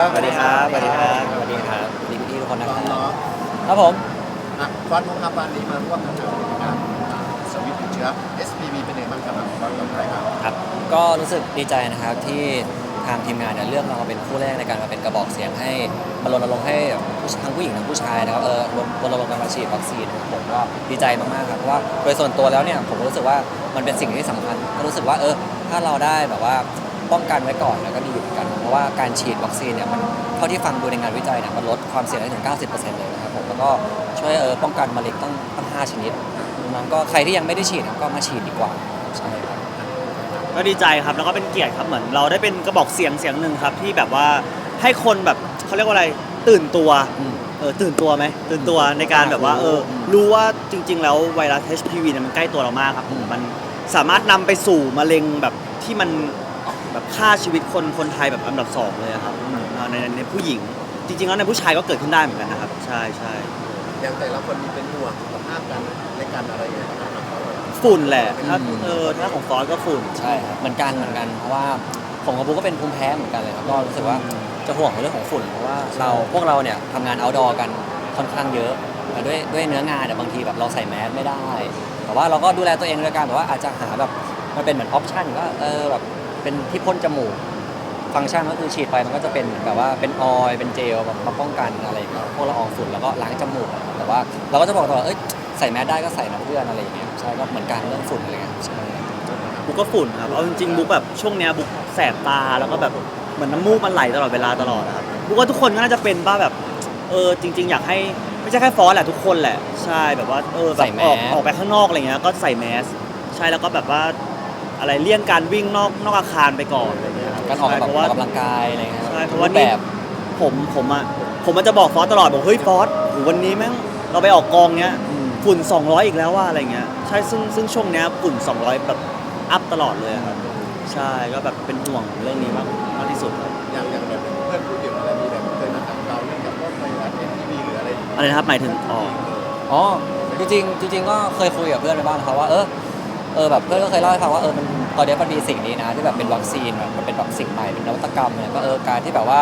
สวัสดีครับสวัสดีครับสวัสดีครับสวัสดีพี่ๆทุกคนนะครับเนาะครับผมอะฟอนต์ครับวันนี้มาร่วมทำงานในการอ่าสวิตช์ติดเชื้อ SPV เป็นยังไงบ้างครับฟอนต์กับใครครับครับ ก็รู้สึกดีใจนะครับที่ทางทีมงานเนี่ยเลือกเรามาเป็นคู่แรกในการมาเป็นกระบอกเสียงให้มารณรงค์ให้ผู้ทั้งผู้หญิงทั้งผู้ชายนะครับเออรณรงค์กันมาฉีดวัคซีนนะครับผมก็ดีใจมากๆครับเพราะว่าโดยส่วนตัวแล้วเนี่ยผมรู้สึกว่ามันเป็นสิ่งที่สำคัญก็รู้สึกว่าเออถ้าเราได้แบบว่าป้องกันไว้ก่อนแล้วก็ดีเหมือนกันเพราะว่าการฉีดวัคซีนเนี่ยมันเท่าที่ฟังดูในงานวิจัยเนี่ยมันลดความเสี่ยงได้ถึง 90%เลยนะครับผมแล้วก็ช่วยเออป้องกันมะเร็งตั้งตั้ง 5 ชนิดดังนั้นก็ใครที่ยังไม่ได้ฉีดครับก็มาฉีดดีกว่าใช่ครับก็ดีใจครับแล้วก็เป็นเกียรติครับเหมือน เราได้เป็นกระบอกเสียงเสียงหนึ่งครับที่แบบว่าให้คนแบบเขาเรียกว่าอะไรตื่นตัวอืม เออตื่นตัวไหมตื่นตัวในการแบบว่าเออรู้ว่าจริง ๆ แล้วไวรัส HPV เนี่ยมันใกล้ตัวเรามากครับอืม มันสามารถนำไปสู่มะเร็งแบบที่มัน แบบฆ่าชีวิตคนคนไทยแบบอันดับสองเลยอะครับอ่าในในในผู้หญิง จริงๆแล้วในผู้ชายก็เกิดขึ้นได้เหมือนกันนะครับ ใช่ใช่อย่างแต่ละคนมีเป็นห่วงสุขภาพกันในการอะไรอย่างเงี้ยนะครับฟอนต์ฝุ่นแหละถ้าอืมเออถ้าของฟอสก็ฝุ่น ใช่ครับเหมือนกันเหมือนกันเพราะว่าผมกับบุ๊กก็เป็นภูมิแพ้เหมือนกันเลยครับก็รู้สึกว่าจะห่วงในเรื่องของฝุ่นเพราะว่าเราพวกเราเนี่ยทำงาน outdoor กันค่อนข้างเยอะแต่ด้วยด้วยเนื้องานเนี่ยบางทีแบบเราใส่แมสไม่ได้ แต่ว่าเราก็ดูแลตัวเองด้วยการแบบว่าอาจจะหาแบบมันเป็นเหมือนออปชั่นก็เออแบบ เป็นที่พ่นจมูก ฟังก์ชันก็คือฉีดไปมันก็จะเป็นเหมือนแบบว่าเป็นออยล์เป็นเจลแบบมาป้องกันอะไรอย่างเงี้ยพวกละอองฝุ่นแล้วก็ล้างจมูกนะครับแต่ว่าเราก็จะบอกตลอดเอ้ยใส่แมสได้ก็ใส่นะเพื่อนอะไรอย่างเงี้ยใช่ก็เหมือนกันเรื่องฝุ่นอะไรเงี้ยใช่บุ๊กก็ฝุ่นครับเอาจริงๆบุ๊กแบบช่วงเนี้ยบุ๊กแสบตาแล้วก็แบบเหมือนน้ำมูกมันไหลตลอดเวลาตลอดนะครับบุ๊กว่าทุกคนก็น่าจะเป็นบ้าแบบเออจริง ๆ อยากให้ไม่ใช่แค่ฟอสแหละทุกคนแหละใช่แบบว่าเออแบใส่บแมออกสออกไปข้างนอกอะไรเงี้ยก็ใส่แมส ใช่แล้วก็แบบว่า อะไรเลี่ยงการวิ่งนอกนอกอาคารไปก่อนอะไรเงี้ยครับการออกใช่แบบเพราะอว่าอกกำลังกายอะไรเงี้ยใช่เพราะว่ารูปแบบผมผมอะผมมันจะบอกฟอสตลอดบอกเฮ้ยฟอสโหวันนี้แม่งเราไปออกกองเนี้ยฝุ่น 200 อีกแล้วว่าอะไรเงี้ยใช่ซึ่งซึ่งช่วงเนี้ยฝุ่น 200 แบบอัพตลอดเลยอะครับใช่ก็แบบเป็นห่วงเรื่องนี้มากมากที่สุดครับอย่างอย่างแบบเพื่อนพูดอยู่อะไรมีแบบเคยมาถามเราเรื่องกับพวกไวรัส SPV หรืออะไรอย่างเงี้ยอะไรนะครับหมายถึงอ๋ออ๋อ จริงๆจริง ๆ ก็เคยคุยกับเพื่อนไปบ้างนะครับว่าเออ เออแบบเพื่อนก็เคยเล่าให้ฟังว่าเออมันตอนนี้มันมีสิ่งนี้นะที่แบบเป็นวัคซีนแบบมันเป็นแบบสิ่งใหม่เป็นนวัตกรรมเนี่ยก็เออการที่แบบว่า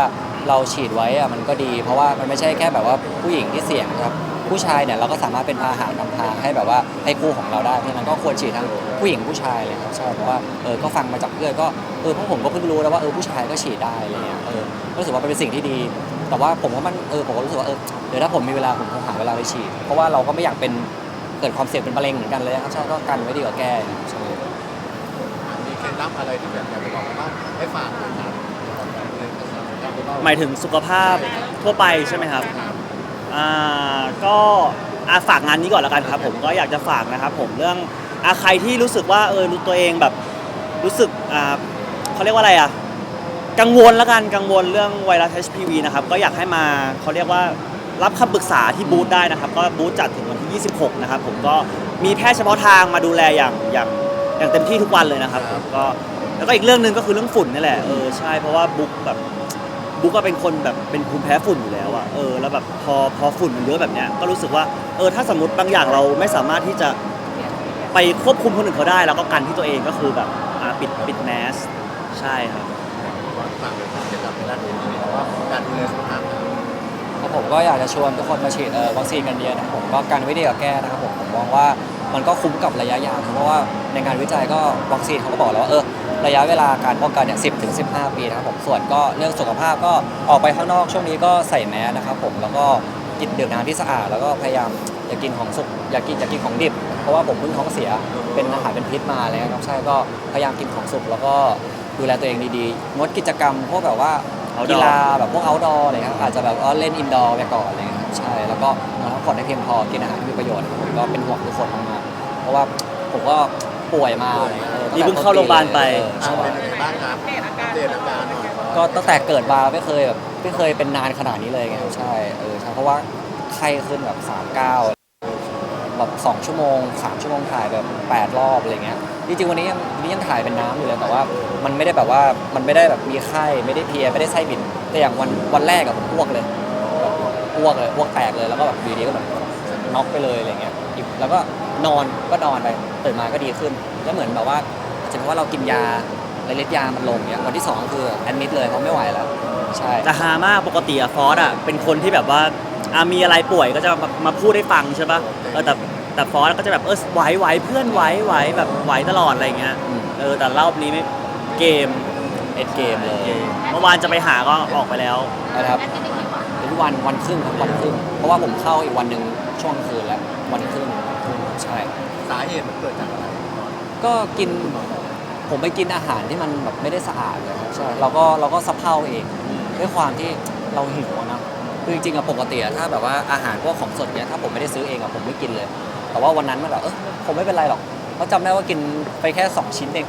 เราฉีดไว้อะมันก็ดี เพราะว่ามันไม่ใช่แค่แบบว่าผู้หญิงที่เสี่ยงนะครับผู้ชายเนี่ยเราก็สามารถเป็นพาหะนำพาให้แบบว่าให้คู่ของเราได้เพราะฉะนั้นก็ควรฉีดทั้งผู้หญิงผู้ชายเลยครับใช่เพราะว่าเออก็ฟังมาจากเพื่อนก็เออพวกผมก็เพิ่งรู้แล้วว่าเออผู้ชายก็ฉีดได้อะไรเงี้ยเออรู้สึกว่าเป็นสิ่งที่ดี แต่ว่าผมว่ามันเออผมก็รู้สึกว่าเออเดี๋ยวถ้าผมมีเวลาผมคงหาเวลาไปฉีด เพราะว่าเราก็ไม่อยากเป็น เกิดความเสี่ยงเป็นมะเร็งเหมือนกันเลยครับใช่ก็กันไว้ดีกว่าแก้ใช่มีเคล็ดลับอะไรที่แบบอยากจะบอกว่าให้ฝากนะครับเรื่องการการไปเล่หมายถึงสุขภาพทั่วไปใช่ไหมครับอ่าก็อ่าฝากงานนี้ก่อนแล้วกันครับผมก็อยากจะฝากนะครับผมเรื่องอาใครที่รู้สึกว่าเออรู้ตัวเองแบบรู้สึกอ่าเขาเรียกว่าอะไรอะกังวลแล้วกันกังวลเรื่องไวรัส HPV นะครับก็อยากให้มาเขาเรียกว่า รับคำปรึกษาที่บูธได้นะครับ ก็บูธจัดถึงวันที่ 26 นะครับ ผมก็มีแพทย์เฉพาะทางมาดูแลอย่างอย่างอย่างเต็มที่ทุกวันเลยนะครับผมก็แล้วก็อีกเรื่องหนึ่งก็คือเรื่องฝุ่นนี่แหละเออใช่เพราะว่าบุ๊กแบบบุ๊กก็เป็นคนแบบเป็นภูมิแพ้ฝุ่นอยู่แล้วอะเออแล้วแบบพอพอฝุ่นมันเยอะแบบเนี้ยก็รู้สึกว่าเออถ้าสมมติบางอย่างเราไม่สามารถที่จะไปควบคุมคนอื่นเขาได้เราก็กันที่ตัวเองก็คือแบบอ่าปิดปิดแมสใช่ครับ ฝากฝากเกี่ยวกับไวรัส SPV แต่ว่าการดูแลสุขภาพครับ แล้ว ผมก็อยากจะชวนทุกคนมาฉีดวัคซีนกันเยอะนะครับผมก็กันไว้ดีกว่าแก้นะครับผมผมมองว่ามันก็คุ้มกับระยะยาวเพราะว่าในงานวิจัยก็วัคซีนเขาก็บอกแล้วว่าเออระยะเวลาการป้องกันเนี่ยสิบถึงสิบห้าปีนะครับผมส่วนก็เรื่องสุขภาพก็ออกไปข้างนอกช่วงนี้ก็ใส่แมสนะครับผมแล้วก็กินดื่มน้ำที่สะอาด แล้วก็พยายามอย่ากินของสุกอย่ากินอย่ากินของดิบ เพราะว่าผมเพิ่งท้องเสียเป็นอาหารเป็นพิษมาอะไรเลยครับใช่ก็พยายามกินของสุกแล้วก็ดูแลตัวเองดีๆงดกิจกรรมพวกแบบว่า กีฬาแบบพวก outdoor อะไรครับอาจจะแบบว่าเล่น indoor ไปก่อนอะไรเงี้ยครับใช่แล้วก็นอนพักผ่อนให้เพียงพอกินอาหารที่มีประโยชน์ครับผมก็เป็นห่วงทุกคนมากๆเพราะว่าผมก็ป่วยมาอะไรเงี้ยออตั้นี่แต่เพิ่งเข้าโรงพยาบาลไป เอออะใช่เป็นยังไงบ้างครับอัปเดตอาการหน่อยก็ตั้งแต่เกิดมาไม่เคยแบบไม่เคยเป็นนานขนาดนี้เลยไงครับใช่เออใช่เพราะว่าไข้ขึ้นแบบ3 9แบบ2ชั่วโมง3ชั่วโมงถ่ายแบบ8รอบอะไรเงี้ย จริงๆวันนี้ยังวันนี้ยังถ่ายเป็นน้ำอยู่เลยแต่ว่ามันไม่ได้แบบว่ามันไม่ได้แบบมีไข้ไม่ได้เพลียไม่ได้ไส้บิดแต่อย่างวันวันแรกอะผมอ้วกเลยแบบอ้วกเลยอ้วกแตกเลยแล้วก็แบบอยู่ดีก็แบบน็อกไปเลยอะไรเงี้ยอีกแล้วก็นอนก็นอนไปตื่นมาก็ดีขึ้นแล้วเหมือนแบบว่าอาจจะเพราะว่าเรากินยารายฤทธิ์ยามันลงเนี่ยวันที่สองคือแอดมิดเลยเพราะไม่ไหวแล้วใช่จะฮามากปกติอะฟอสอะเป็นคนที่แบบว่าอะมีอะไรป่วยก็จะมามาพูดให้ฟังใช่ปะเออแต่ แต่ฟอสก็จะแบบเออไหวไหวเพื่อนไหวไหวแบบไหวตลอดอะไรเงี้ยอืมเออแต่รอบนี้ไม่เกมเอ็ดเกมเลยเมื่อวานจะไปหาก็ออกไปแล้วนะครับเป็นวันวันครึ่งครับวันครึ่งเพราะว่าผมเข้าอีกวันหนึ่งช่วงคืนแล้ววันครึ่งใช่สาเหตุมันเกิดจากอะไรก็กินผมไปกินอาหารที่มันแบบไม่ได้สะอาดเลยครับใช่เราก็เราก็สะเพร่าเองด้วยความที่เราหิวอะนะคือจริงๆอะปกติอะถ้าแบบว่าอาหารพวกของสดเนี้ยถ้าผมไม่ได้ซื้อเองอะผมไม่กินเลย แต่ว่าวันนั้นมันแบบเออผมไม่เป็นไรหรอกเพราะจำได้ว่ากินไปแค่สองชิ้นเอง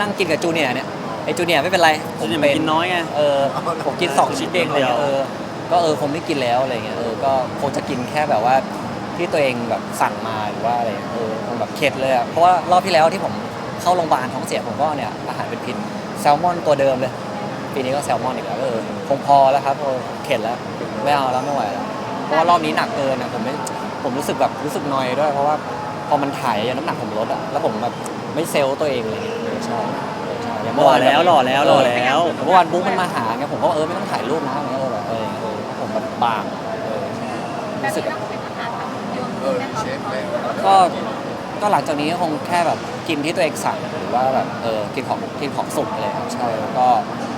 นั่งกินกับจูเนียร์เนี่ยไอจูเนียร์ไม่เป็นไรผผมมจะเป็ไม่กินน้อยไง เออผมกินสองชิ้นเองอะไรเลยเออก็เออคงไม่กินแล้วอะไรเงี้ยเออก็คงจะกินแค่แบบว่าที่ตัวเองแบบสั่งมาหรือว่าอะไรเออคงแบบเข็ดเลยอะเพราะว่ารอบที่แล้วที่ผมเข้าโรงพยาบาลท้องเสียผมก็เนี่ยอาหารเป็นพิษแซลมอนตัวเดิมเลยปีนี้ก็แซลมอนอีกแล้วเออคงพอแล้วครับเออเข็ดแล้วไม่เอาแล้วไม่ไหวแล้วเพราะว่ารอบนี้หนักเกินนะผมไม่ ผมรู้สึกแบบรู้สึกนอยด้วย เพราะว่าพอมันถ่ายน้ำหนักผมลดอะแล้วผมแบบไม่เซลล์ตัวเองเลยเออใช่เออใช่อย่างหล่อแล้วหล่อแล้วหล่อแล้ว เมื่อวานบุ๊กมันมาหาไงผมก็เออไม่ต้องถ่ายรูปนะเออแบบเออเออผมแบบบางเออใช่รู้สึกเออเชฟเลยก็ก็หลังจากนี้ก็คงแค่แบบกินที่ตัวเองสั่งหรือว่าแบบเออกินของกินของสุกอะไรครับใช่แล้วก็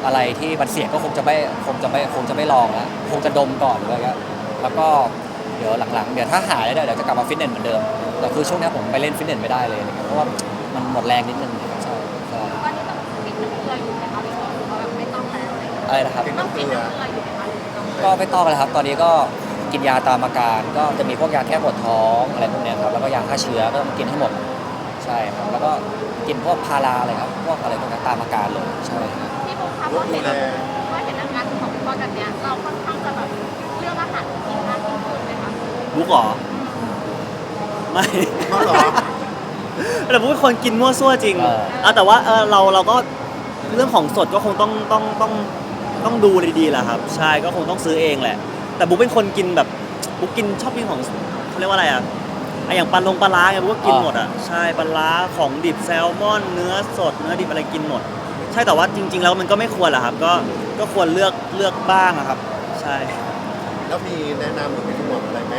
อะไรที่มันเสี่ยงก็คงจะไม่คงจะไม่คงจะไม่ลองแล้วคงจะดมก่อนหรืออะไรเงี้ยแล้วก็ เดี๋ยวหลังๆ เดี๋ยวถ้าหายแล้วเดี๋ยวจะกลับมาฟิตเนสเหมือนเดิม แต่คือช่วงนี้ผมไปเล่นฟิตเนสไม่ได้เลยนะครับเพราะว่ามันหมดแรงนิดนึงใช่ใช่ว่านี่ต้องปิดน้ำเกลืออยู่ไหมคะหรือว่าแบบไม่ต้องแล้วอะไรอย่างเงี้ยอะไรนะครับ ต้องปิดน้ำเกลืออยู่ไหมคะหรือต้องก็ไม่ต้องแล้วครับ ตอนนี้ก็กินยาตามอาการ ก็จะมีพวกยาแก้ปวดท้องอะไรพวกเนี้ยครับ แล้วก็ยาฆ่าเชื้อก็ต้องกินให้หมด ใช่ครับ แล้วก็กินพวกพาราอะไรครับ พวกอะไรพวกนี้ตามอาการเลย ใช่ครับที่ผมคะว่าเห็นว่าเห็นอาการของพี่บอลแบบเนี้ยเราค่อนข้างจะแบบ บุ๊กเหรอ ไม่เขาเหรอ แต่บุ๊กเป็นคนกินมั่วซั่วจริงเออ เอาแต่ว่าเออเราเราก็เรื่องของสดก็คงต้องต้องต้องต้องดูดีๆแหละครับ ใช่ก็คงต้องซื้อเองแหละ แต่บุ๊กเป็นคนกินแบบบุ๊กกินชอบกินของเขาเรียกว่าอะไรอะไออย่างปลาลงปลาร้าไงบุ๊กก็กินหมดอะใช่ปลาร้าของดิบแซลมอน เนื้อสดเนื้อดิบอะไรกินหมด ใช่แต่ว่าจริง ๆ แล้วมันก็ไม่ควรแหละครับ ก็ก็ควรเลือกเลือกบ้างอะครับ ใช่ แล้วมีแนะนำหรือเป็นห่วงอะไรไหม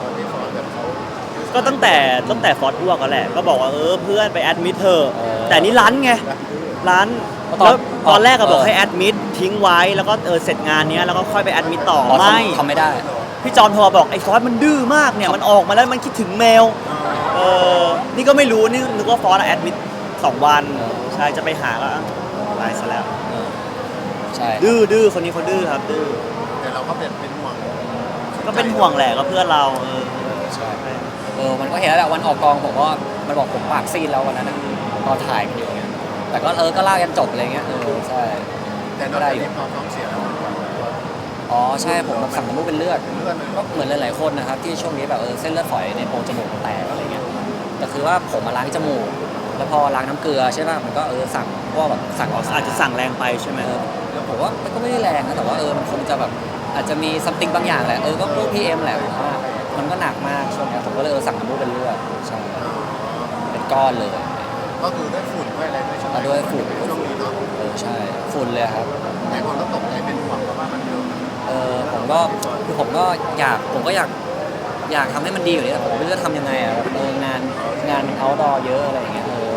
ตอนที่สอนแบบเขาก็ตั้งแต่ตั้งแต่ฟอสอ้วกแล้วแหละ ก็บอกว่าเออเพื่อนไปแอดมิดเธอะเออแต่นี่ร้านไงร้านก็ตอนแล้วตอนแรกก็บอกเออ ให้แอดมิดทิ้งไว้แล้วก็เออเสร็จงานเนี้ยแล้วก็ค่อยไปแอดมิดต่ออ๋อไม่ทำทำไม่ได้ พี่จอนโทรมาบอกไอ้ฟอสมันดื้อมากเนี่ยมันออกมาแล้วมันคิดถึงแมว เออนี่ก็ไม่รู้นี่นึกว่าฟอสอะแอดมิดสองวันเออ ใช่จะไปหาก็อะตายซะแล้วเออใช่ดื้อดื้อคนนี้เขาดื้อครับดื้อแต่ เราก็เป็นเป็นห่วงก็เป็นห่วงแหละก็เพื่อนเราเออใช่เออมันก็เห็นแล้วแหละวันออกกองผมก็มันบอกผมปากซีดแล้ววันนั้นน่ะตอนถ่ายกันอยู่เนี่ยแต่ก็เออก็ลากกันจบอะไรเงี้ยเออใช่แต่นอกจากนี้พอท้องเสียแล้วมันแบบว่าอ๋อใช่ผมแบบสั่งน้ำมูกเป็นเลือดเลือดเลยก็เหมือนหลายๆคนนะครับที่ช่วงนี้แบบเออเส้นเลือดฝอยในโพรงจมูกมันแตกอะไรเงี้ยแต่คือว่าผมมาล้างจมูก แล้วพอล้างน้ำเกลือใช่ป่ะมันก็เออสั่งพวกแบบสั่งอาจจะสั่งแรงไปใช่ไหมเออแล้วผมว่ามันก็ไม่ได้แรงนะแต่ว่าเออมันคงจะแบบ อาจจะมีซัมติงบางอย่างแหละ เออ ก็พวกพีเอ็มแหละผมว่ามันก็หนักมากช่วงเนี้ยผมก็เลยเออสั่งน้ำมูกเป็นเลือดใช่เป็นก้อนเลยก็คือด้วยฝุ่นด้วยอะไรด้วยใช่ไหมอะด้วยฝุ่นช่วงนี้เนาะเออใช่ฝุ่นเลยครับ หลายคนก็ตกใจเป็นห่วงเพราะว่ามันเยอะเออผมก็คือผมก็อยากผมก็อยากอยากทำให้มันดีอยู่านี้แต่ผมไม่รู้จะทำยังไงอะแบบเอองานงานเอาดอเยอะอะไรอย่างเงี้ยเออ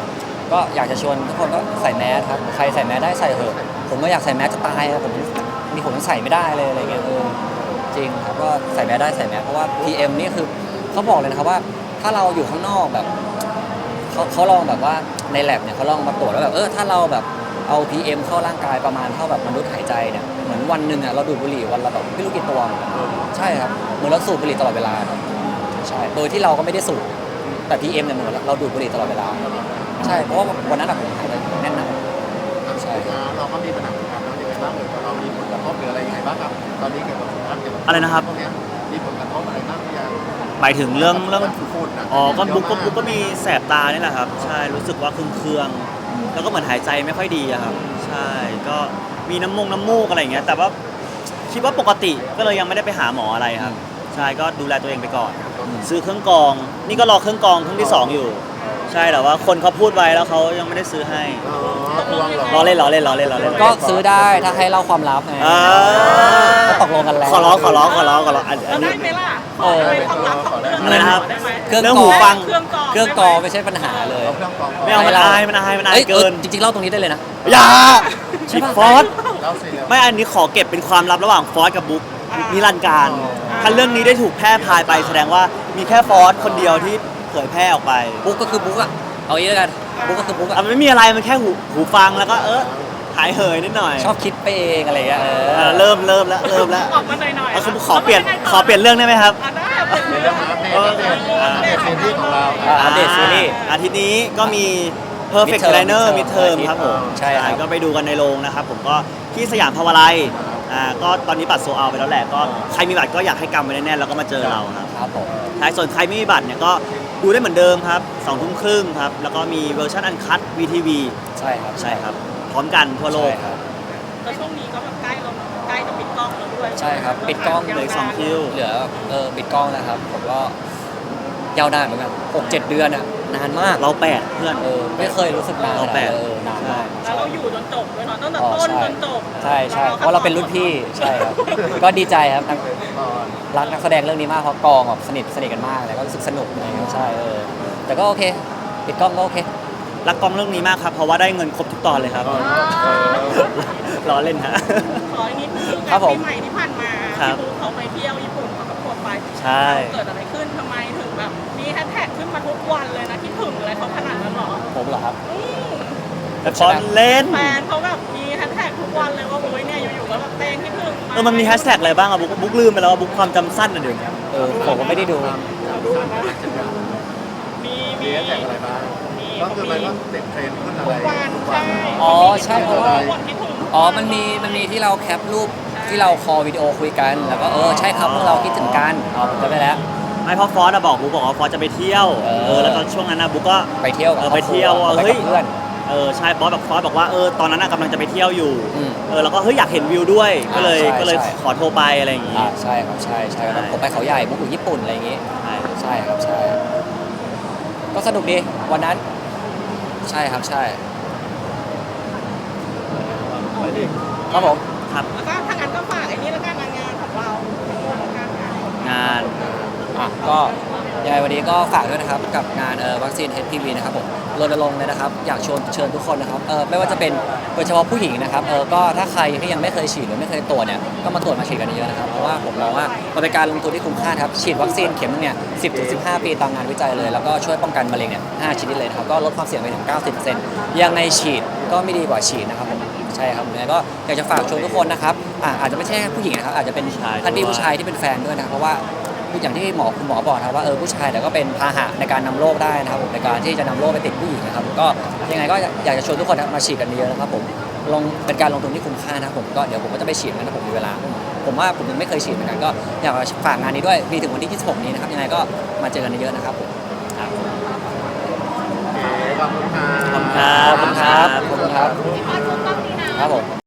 ก็อยากจะชวนทุกคนก็ใส่แมสครับใครใส่แมสได้ใส่เถอะผมก็อยากใส่แมสจะตายอะผม มีผมใส่ไม่ได้เลยอะไรเงี้ยเออจริงครับก็ใส่แมสได้ใส่แมสเพราะว่า PM นี่คือเขาบอกเลยนะครับว่า ถ้าเราอยู่ข้างนอกแบบเขาเขาลองแบบว่าในแลบเนี่ยเขาลองมาตรวจว่าแบบเออถ้าเราแบบเอา PM เข้าร่างกายประมาณเท่าแบบมนุษย์หายใจเนี่ยเหมือนวันหนึ่งอะเราดูดบุหรี่วันละแบบไม่รู้กี่ตัวมใช่ครับเหมือนเราสูบบุหรี่ตลอดเวลาครับใช่โดยที่เราก็ไม่ได้สูบแต่ PM เนี่ยเหมือนเราดูดบุหรี่ตลอดเวลาใช่เพราะว่าวันนั้นอะผมหายไปแน่นหนาใช่เราก็มีปัญหาสุขภาพเรายังไงบ้างหรือเรามีผล ระทบหรืออะไรยังไงบ้างครับ ตอนนี้เกี่ยวกับสุขภาพเกี่ยวกับอะไรนะครับ พวกเนี้ยมีผลกระทบอะไรบ้างหรือยังหมายถึงเรื่องเรื่อง ฝุ่นนะอ๋อก็บุ๊กก็บุ๊กก็มีแสบตานี่แหละครับ ใช่ รู้สึกว่าเคืองๆ แล้วก็เหมือนหายใจไม่ค่อยดีอะครับ ใช่ ก็มีน้ำมงน้ำมูกอะไรอย่างเงี้ย แต่ว่าคิดว่าปกติ ก็เลยยังไม่ได้ไปหาหมออะไรครับ ใช่ ก็ดูแลตัวเองไปก่อน ซื้อเครื่องกรอง นี่ก็รอเครื่องกรองเครื่องที่สองอยู่ ใช่แต่ว่าคนเขาพูดไว้แล้วเขายังไม่ได้ซื้อให้อ๋อทวงเหรอ ล้อเล่นล้อเล่นล้อเล่นล้อเล่นก็ซื้อได้ถ้าให้เล่าความลับไงอ่าก็ตกลงกันแล้ว ขอร้องขอร้องขอร้องขอร้องอันอัเรานได้นี้ไหมล่ะเออเป็นความลับของเรื่องอะไรนะครับ ได้ไหม เครื่องเรื่องกรหูองฟัง เครื่องกรองเครื่องกรองไม่ใช่ปัญหาเลยเอาเครื่องกรองก่อนไม่เอามันอายมันอายมันอายอ้ยเกินออจริงๆเล่าตรงนี้ได้เลยนะ อย่าชิปฟอสเล่าสิเร็วไม่อันนี้ขอเก็บเป็นความลับระหว่างฟอสกับบุ๊กนิรันดร์การอ๋อถ้าเรื่องนี้ได้ถูกแพร่พายไปแสดงว่ามีแค่ฟอสคนเดียวที่ เผยแพร่ออกไปบุ๊กก็คือบุ๊กอะเอางี้แล้วกันบุ๊กก็คือบุ๊กอะอะมันไม่มีอะไรมันแค่หูหูฟังแล้วก็เออหายเหยนิดหน่อยชอบคิดไปเองอะไรอย่างเงี้ยเอเอออเริ่มเริ่มแล้วเริ่มแล้วออกมาหน่อยๆเอานะขอเปลี่ยนขอเปลี่ยนเรื่องได้ไหมครับ อะได้เปลี่ยนในเรื่เรื่อองงอัปเดตอัปเดตอัปเดตซีรีส์ของเราอะอัปเดตซีรีส์อาทิตย์นี้ก็มี Perfect Midterm Trainer Midterm Midterm ครับผมใช่ครับ ก็ไปดูกันในโรงนะครับผมก็ที่สยามพาวาไลอ่าก็ตอนนี้บัตรโซเอาไปแล้วแหละก็ใครมีบัตรก็อยากให้กำไว้แน่นๆแล้วก็มาเจอเราครับครับผมใช่ส่วนใครไม่มีบัตรเนี่ยก็ ดูได้เหมือนเดิมครับสองทุ่มครึ่งครับ แล้วก็มีเวอร์ชันอันคัต VTV ใช่ครับใช่ครับ พร้อมกันทั่วโลกใช่ครับแล้วช่วงนี้ก็แบบใกล้เราใกล้จะปิดกล้องแล้วด้วยใช่ครับปิดกล้อง เหลืออกสองคิวเหลือเออปิดกล้องนะครับ ผมก็ยาวนานเหมือนกันหกเจ็ดเดือนอะนานมากเราแปดเพื่อน เออไม่เคยรู้สึกนานขเรานาดแปนั้นดเลยเออนานมาก แล้วเราอยู่จนจบเลยเนาะตั้งแต่อ๋อต้นใช่จนจบใช่ใช่เพราะเราเป็นรุ่นพี่ใช่ครับ ก็ดีใจครับทั้งตอน รักนักแสดงเรื่องนี้มากเพราะกองแบบสนิทสนิทกันมากแล้วก็รู้สึกสนุกอะไรอย่างเงี้ยใช่เออแต่ก็โอเคปิดกล้องก็โอเค รักกองเรื่องนี้มากครับ เพราะว่าได้เงินครบทุกตอนเลยครับล้อเล่นฮะ ขออีกนิดนึงครับผมปีใหม่ที่ผ่านมาครับ พี่ปูเขาไปเที่ยวญี่ปุ่นเขาก็โพสต์ไปใช่ เกิดอะไรขึ้นทำไมถึงแบบมีแฮชแท็กขึ้นมาทุกวันเลยนะที่ถึงอะไรเขาขนาดนั้นหรอผมเหรอครับ อืมแต่ฟอนเล่น แฟนเขาแบบมี แฮชแท็กทุกวันเลยว่าโอ้ยเนี่ยอยู่ๆก็แบบเต้งที่ถึงเออมันมีแฮชแท็กอะไรบ้างอะบุ๊กบุ๊กลืมไปแล้วว่าบุ๊กความจำสั้นอะเดี๋ยวนี้เออผมก็ไม่ได้ดู มีมีมีแฮชแท็กอะไรบ้าง มีก็คือมันก็ติดเทรนด์ขึ้นอะไรทุกวันใช่อ๋อใช่เพราะว่าวันที่ถึงอ๋อ มันมี มันมีที่เราแคปรูปที่เราคอลวิดีโอคุยกัน แล้วก็เออใช่ครับพวกเราคิดถึงกันอ๋อผมจำได้แล้ว ไม่เพราะฟอสอะบอกบุ๊กบอกว่าฟอสจะไปเที่ยวเออ เออแล้วตอนช่วงนั้นนะบุ๊กก็ ไปเที่ยวกับเออครไปอบครัเที่ยวไปเฮ้กัยบเพื่อนเออใช่บอสบอกฟอสบอกว่าเออตอนนั้นน่ะกำลังจะไปเที่ยวอยู่อืมเออแล้วก็เฮ้ยอยากเห็นวิวด้วยก็เลยอ่าใช่ก็เลยใช่ ขอโทรไปอะไรอย่างงี้ อ่าใช่ครับใช่ใช่ครับใช่ ผมไปเขาใหญ่บุกอยู่ญี่ปุ่นอะไรอย่างงี้ ใช่ใช่ครับใช่ ก็สนุกดีวันนั้น ใช่ครับใช่ครับผม ครับแล้วก็ถ้างั้นก็ฝากไอ้นี่แล้วกันงานของเราของการงาน งาน อะก็ ยังไงวันนี้ก็ฝากด้วยนะครับกับงานเอ่อวัคซีน HPV นะครับผมรณรงค์เลยนะครับ อยากชวนเชิญทุกคนนะครับเออไม่ว่าจะเป็นโดยเฉพาะผู้หญิงนะครับเออก็ถ้าใครที่ยังไม่เคยฉีดหรือไม่เคยตรวจเนี่ยก็มาตรวจมาฉีดกันเยอะๆนะครับเพราะว่าผมมองว่ามันเป็นการลงทุนที่คุ้มค่าครับฉีดวัคซีนเข็มนึงเนี่ย10ถึง15 ปีตามงานวิจัยเลย แล้วก็ช่วยป้องกันมะเร็งเนี่ย5ชนิดเลยนะครับก็ลดความเสี่ยงไปถึง 90%ยังไงฉีดก็ไม่ดีกว่าฉีดนะครับผมใช่ครับยังไงก็อยากจะฝากชวนทุกคนนะครับอะอาจจะไม่ใช่แค่ผู้หญิงนะครับอาจจะเป็นผู้ชายท่านพี่ด้วยผู้ชายที่เป็นแฟนด้วยนะครับเพราะว่า อย่างที่หมอคุณหมอบอกนะครับว่าเออผู้ชายแต่ก็เป็นพาหะในการนำโรคได้นะครับผมในการที่จะนำโรคไปติดผู้หญิงนะครับก็ยังไงก็อยากจะชวนทุกคนนะครับมาฉีดกันเยอะๆนะครับผมลงเป็นการลงทุนที่คุ้มค่านะครับผมก็เดี๋ยวผมก็จะไปฉีดกันถ้าผมมีเวลา ผมว่าผมยังไม่เคยฉีดเหมือนกันก็อยากฝากงานนี้ด้วยมีถึงวันที่ 26 นี้นะครับยังไงก็มาเจอกันเยอะๆนะครับผมโอเคขอบคุณครับขอบคุณครับขอบคุณครับขอบคุณครับที่พอดทุกต้องดีนะครับผม